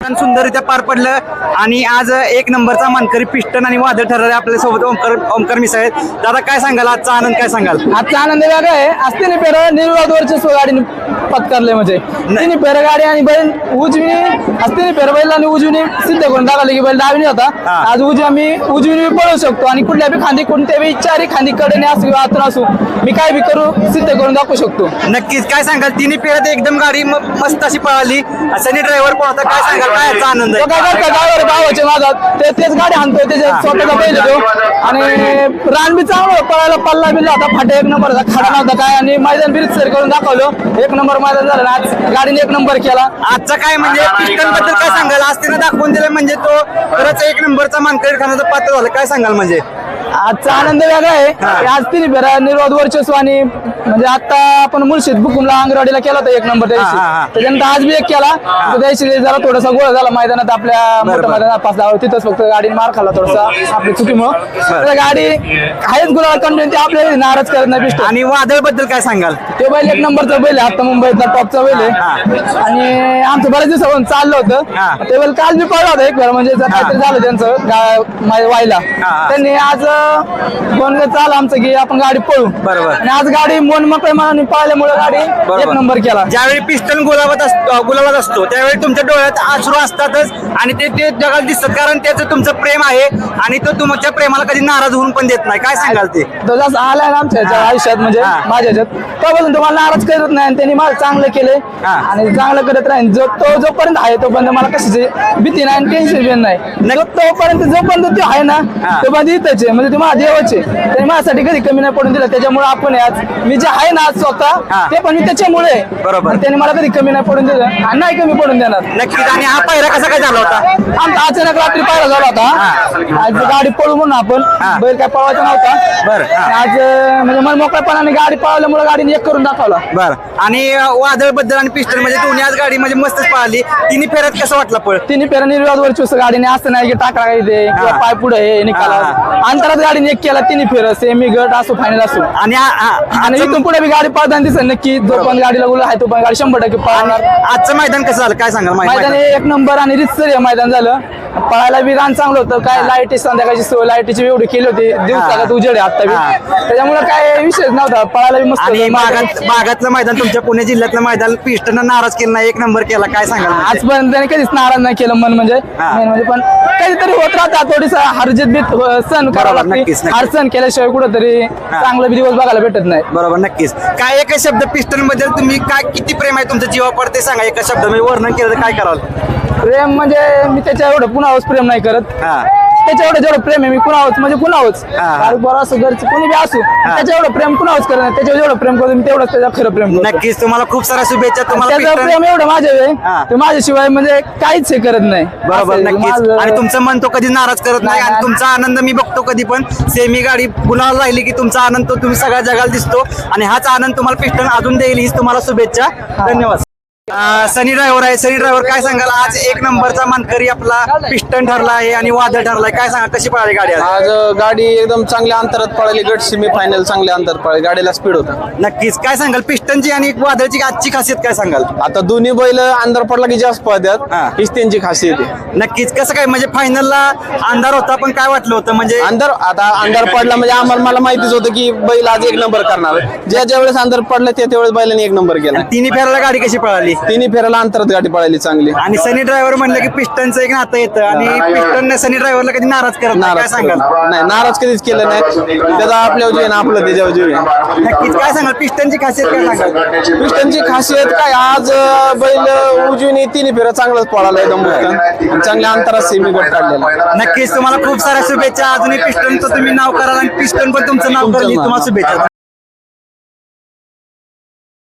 मैदान सुंदररित्या पार पडलं. आणि आज एक नंबरचा मानकरी पिस्टन आणि वादळ ठरले आपल्यासोबत ओमकर ओमकर मिस आहेत. दादा काय सांगाल? आजचा आनंद काय सांगाल? आजचा आनंद वेगळा आहे. आज तिने फेर निर्वादवरची गाडीने पत्कारले म्हणजे. तिने फेर गाडी आणि बैल उजवीने आज तिने फेर बैल आणि उजवीने सिद्ध करून दाखवले की बैल डावीने होता. आज उजवी आम्ही उजवीने पळू शकतो आणि कुठल्या बी खांदी कोणत्या बी चारी खांदी कडेने असू किंवा आतून असू मी काय बी करू सिद्ध करून दाखवू शकतो. नक्कीच. काय सांगाल? तिन्ही फेऱ्यात एकदम गाडी मस्त अशी पळाली. सनी ड्रायव्हर पळता काय सांगाल? काय आनंद तो काय करतो गावावर ते तेच गाडी आणतो त्याच्या स्वतःचा बैल तो. आणि रान बी चांगलं पळायला पल्ला बिल्ला होता. फाटे एक नंबरचा खाडा नव्हता काय. आणि मैदान बिरीत सर करून दाखवलं. एक नंबर मैदान झालं. आज गाडीने एक नंबर केला. आजचा काय म्हणजे पिस्टनबद्दल काय सांगाल? आज तिने दाखवून दिलं म्हणजे तो खरंच एक नंबरचा मानकरी खाण्याचं पात्र झालं. काय सांगाल म्हणजे? आजचा आनंद वेगळा आहे. आज तिने निर्वाद वर्चस्व आणि म्हणजे आता आपण मुळशीत बुकुमला अंगरवाडीला केला होता एक नंबर हा, हा, हा. त्याच्यानंतर आज बी एक केला. तर दिवशी जरा थोडासा गोळ झाला मैदानात आपल्या मोठ्या मैदानात पाच दहा तिथंच फक्त गाडीने मार खाल्ला थोडासा आपल्या चुकीमुळं. तर गाडी आहेच गुलाल कंटिन्यू ते आपल्या नाराज करत नाही पिस्टन आणि वादळबद्दल काय सांगाल? ते बैल एक नंबरचा बैल आहे आता मुंबईतला टॉपचा बैल आहे. आणि आमचं बऱ्याच दिवसापासून चाललं हा. होतं ते बैल काल बी पळला होता एक वेळा म्हणजे जर काहीतरी झालं त्यांचं गा- मा- व्हायला हा. त्यांनी आज फोन चाल आमचं की आपण गाडी पळू. बरोबर. आणि आज गाडी मन मोकळ्या मनाने पळाल्यामुळे गाडी एक नंबर केला. ज्यावेळी पिस्टन गुलाबात असतो गुलाबात असतो त्यावेळी तुमच्या डोळ्यात अश्रू असतातच आणि ते ते जगात दिसतात कारण त्याचं तुमचं प्रेम आहे आणि तो तुमच्या प्रेमाला कधी नाराज होऊन पण देत नाही. काय सांगाल ते? तो जसं आलाय ना आमच्या ह्याच्या आयुष्यात म्हणजे हा. माझ्या ह्याच्यात तेव्हापासून तुम्हाला नाराज करत नाही आणि त्यांनी मला चांगलं केलंय हा. आणि चांगलं करत राहील जो तो जोपर्यंत आहे तोपर्यंत मला कशाची भीती नाही आणि टेन्शन पण नाही. जो तोपर्यंत जोपर्यंत ते आहे ना हा. तोपर्यंत इथंच आहे. म्हणजे तुम्हाला देवाचे त्यांनी माझ्यासाठी कधी कमी नाही पडून दिलं. त्याच्यामुळे आपण आज मी जे आहे ना आज. स्वतः ते पण मी त्याच्यामुळे. बरोबर. त्यांनी मला कधी कमी नाही पडून दिलं. आणि नाही कमी पडून देणार. नक्कीच. आणि हा पहिला कसा काय झाला होता? आमचा अचानक रात्री पाहिला झाला होता. आज गाडी पळू म्हणून. आपण बैल काय पळवायचा नव्हता. बरं. आज म्हणजे मन मोकळ्यापणाने गाडी पळवल्यामुळे गाडीने एक करून दाखवला. बर. आणि वादळबद्दल आणि पिस्टन म्हणजे दोन्ही आज गाडी म्हणजे मस्तच पळाली तिन्ही फेऱ्यात कसं वाटलं पळ? तिन्ही पेरा निर्वाद वर चुस गाडीने असं नाही की टाकला काही दे किंवा. पाय पुढे हे निकाला. अंतरात गाडीने एक केला तिन्ही फेर सेमी गट असो फायनल असो. आणि इथून पुढे गाडी पळताना दिसत नक्की. जो पण गाडीला गुला आहे तो पण गाडी शंभर टक्के पळणार आजचं मैदान कसं झालं? काय सांगाल? मैदान मैदान. हे एक नंबर आणि रितसर हे मैदान झालं. पळायला बी रान चांगलं होतं. काय लाईटी संध्याकाळची सोय लाईटीची एवढी केली होती. दिवसाला उजेड आता त्याच्यामुळे काय विषयच नव्हता. पळायला बी मस्त आणि भागातलं मैदान तुमच्या पुणे जिल्ह्यातलं मैदान पिस्टन नाराज केलं नाही एक नंबर केला. काय सांगाल म्हणजे? आजपर्यंत त्याने कधीच नाराज नाही केलं मन म्हणजे. म्हणजे पण कधीतरी होत राहतात थोडीस हरजित बी सण करावं लागते. हार सण केल्याशिवाय कुठंतरी चांगलं बी दिवस बघायला भेटत नाही. बरोबर नक्कीच. काय एका शब्द पिस्टनबद्दल तुम्ही काय किती प्रेम आहे तुमच्या जीवावर ते सांगा. एका शब्द मी वर्णन केलं तर काय कराल? प्रेम म्हणजे मी त्याच्या एवढं पुन्हाच प्रेम नाही करत. हा. त्याच्या एवढं जेवढं प्रेम आहे मी कुणावच म्हणजे कुणावच हा. बरं असं घरचं कोणी बी असू त्याच्या एवढं प्रेम कुणावच करत नाही. त्याच्यावर जेवढं प्रेम करतो मी तेवढंच त्याच्या खरं प्रेम करतो. नक्कीच तुम्हाला खूप साऱ्या शुभेच्छा तुम्हाला त्याचं प्रेम एवढं माझ्या हा. आहे ते माझ्याशिवाय म्हणजे काहीच हे करत नाही. बरोबर असं आहे. नक्कीच. माझं- आणि तुमचं मन तो कधी नाराज करत नाही आणि. तुमचा आनंद मी बघतो कधी पण. सेमी गाडी गुलाल राहिली की तुमचा आनंद तो तुम्ही सगळ्या जगाला दिसतो. आणि हाच आनंद तुम्हाला पिस्टन अजून देईल हीच तुम्हाला शुभेच्छा. धन्यवाद. सनी ड्रायव्हर आहे. सनी ड्रायव्हर काय सांगाल? आज एक नंबरचा मानकरी आपला पिस्टन ठरला आहे आणि वादळ ठरलाय. काय सांगा कशी पळाली गाडी आज? गाडी एकदम चांगल्या अंतरात पळाली. गट सेमी फायनल चांगल्या अंतरात पळाली. गाडीला स्पीड होता. नक्कीच. काय सांगाल? पिस्टनची आणि वादळची आजची खासियत काय सांगाल? आता दोन्ही बैल अंधार पडला की जास्त हा. पळतात हीच त्यांची खासियत आहे. नक्कीच. कसं काय? म्हणजे फायनलला अंधार होता पण काय वाटलं होतं? म्हणजे अंधार आता अंधार पडला म्हणजे आम्हाला मला माहितीच होतं की बैल आज एक नंबर करणार. ज्या ज्या वेळेस अंधार पडला त्या त्यावेळेस बैलाने एक नंबर केला. तिन्ही फेराला गाडी कशी पळाली? तिन्ही फेराला अंतरात गाडी पळाली चांगली. आणि सनी ड्रायव्हर म्हणलं की पिस्टनचं एक नातं येतं आणि पिस्टन सनी ड्रायव्हरला कधी नाराज करत नाही काय नाराज सांगाल? नाही. नाराज कधीच केलं नाही. त्याचा आपल्या जीव आहे ना आपलं त्याच्यावर जीव आहे. नक्कीच. काय सांगाल? पिस्टनची खासियत काय सांगाल? पिस्टनची खासियत काय? आज अ, बैल उजवीने तिन्ही फेरा चांगलाच पळाला एकदम चांगल्या अंतरात सेमी गट काढलेला. नक्कीच तुम्हाला खूप साऱ्या शुभेच्छा. अजूनही पिस्टनचं तुम्ही नाव कराल आणि पिस्टन पण तुमचं नाव करेल. तुम्हाला शुभेच्छा.